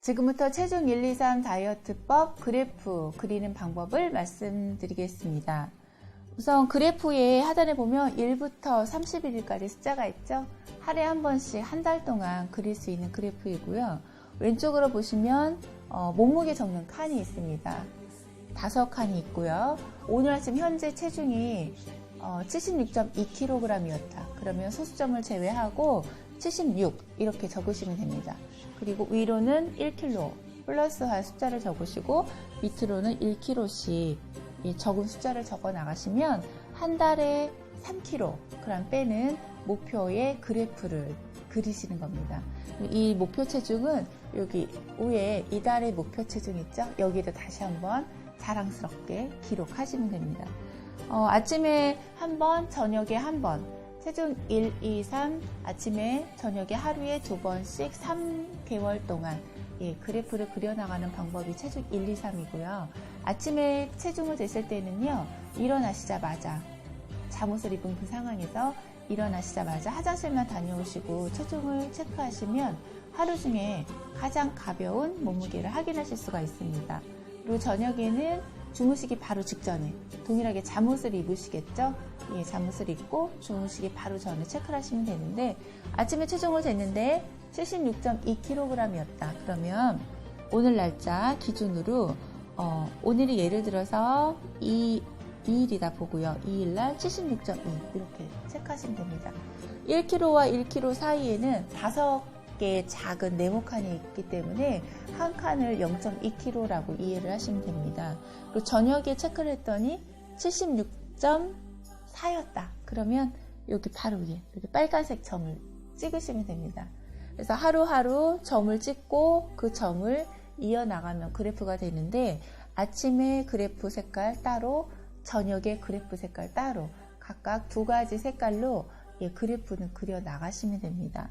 지금부터 체중 1, 2, 3 다이어트법 그래프 그리는 방법을 말씀드리겠습니다. 우선 그래프의 하단에 보면 1부터 31일까지 숫자가 있죠. 하루에 한 번씩 한 달 동안 그릴 수 있는 그래프이고요. 왼쪽으로 보시면 어, 몸무게 적는 칸이 있습니다. 다섯 칸이 있고요. 오늘 아침 현재 체중이 어, 76.2kg이었다. 그러면 소수점을 제외하고 76 이렇게 적으시면 됩니다. 그리고 위로는 1kg 플러스할 숫자를 적으시고 밑으로는 1kg씩 적은 숫자를 적어 나가시면 한 달에 3kg 빼는 목표의 그래프를 그리시는 겁니다. 이 목표 체중은 여기 위에 이달의 목표 체중 있죠? 여기를 다시 한번 자랑스럽게 기록하시면 됩니다. 어, 아침에 한 번, 저녁에 한 번, 체중 1, 2, 3, 아침에 저녁에 하루에 두 번씩 3개월 동안 예, 그래프를 그려나가는 방법이 체중 1, 2, 3이고요. 아침에 체중을 쟀을 때는요, 일어나시자마자 잠옷을 입은 그 상황에서 일어나시자마자 화장실만 다녀오시고 체중을 체크하시면 하루 중에 가장 가벼운 몸무게를 확인하실 수가 있습니다. 그리고 저녁에는 주무시기 바로 직전에 동일하게 잠옷을 입으시겠죠? 예, 잠옷을 입고 주무시기 바로 전에 체크를 하시면 되는데 아침에 체중을 쟀는데 76.2kg이었다. 그러면 오늘 날짜 기준으로 어, 오늘이 예를 들어서 이 2일이다 보고요. 2일날 76.2 이렇게 체크하시면 됩니다. 1kg와 1kg 사이에는 5개의 작은 네모칸이 있기 때문에 한 칸을 0.2kg라고 이해를 하시면 됩니다. 그리고 저녁에 체크를 했더니 76.4였다. 그러면 여기 바로 위에 이렇게 빨간색 점을 찍으시면 됩니다. 그래서 하루하루 점을 찍고 그 점을 이어나가면 그래프가 되는데 아침에 그래프 색깔 따로 저녁에 그래프 색깔 따로 각각 두 가지 색깔로 예, 그래프는 그려 나가시면 됩니다.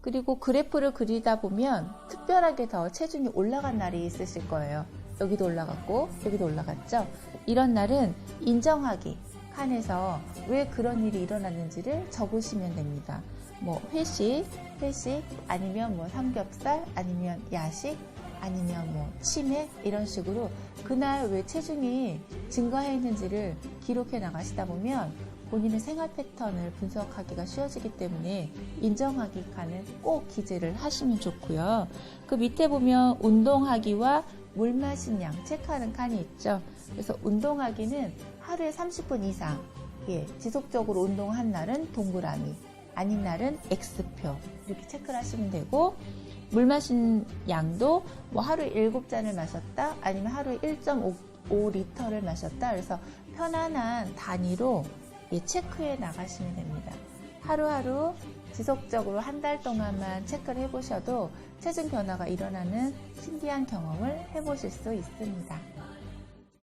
그리고 그래프를 그리다 보면 특별하게 더 체중이 올라간 날이 있으실 거예요. 여기도 올라갔고 여기도 올라갔죠. 이런 날은 인정하기 칸에서 왜 그런 일이 일어났는지를 적으시면 됩니다. 뭐 회식, 회식 아니면 뭐 삼겹살 아니면 야식 아니면 뭐 치매 이런 식으로 그날 왜 체중이 증가했는지를 기록해 나가시다 보면 본인의 생활 패턴을 분석하기가 쉬워지기 때문에 인정하기 칸을 꼭 기재를 하시면 좋고요. 그 밑에 보면 운동하기와 물 마신 양 체크하는 칸이 있죠. 그래서 운동하기는 하루에 30분 이상 예, 지속적으로 운동한 날은 동그라미 아닌 날은 X표 이렇게 체크를 하시면 되고 물 마신 양도 뭐 하루에 7잔을 마셨다 아니면 하루에 1.5리터를 마셨다 그래서 편안한 단위로 예, 체크해 나가시면 됩니다. 하루하루 지속적으로 한 달 동안만 체크를 해보셔도 체중 변화가 일어나는 신기한 경험을 해보실 수 있습니다.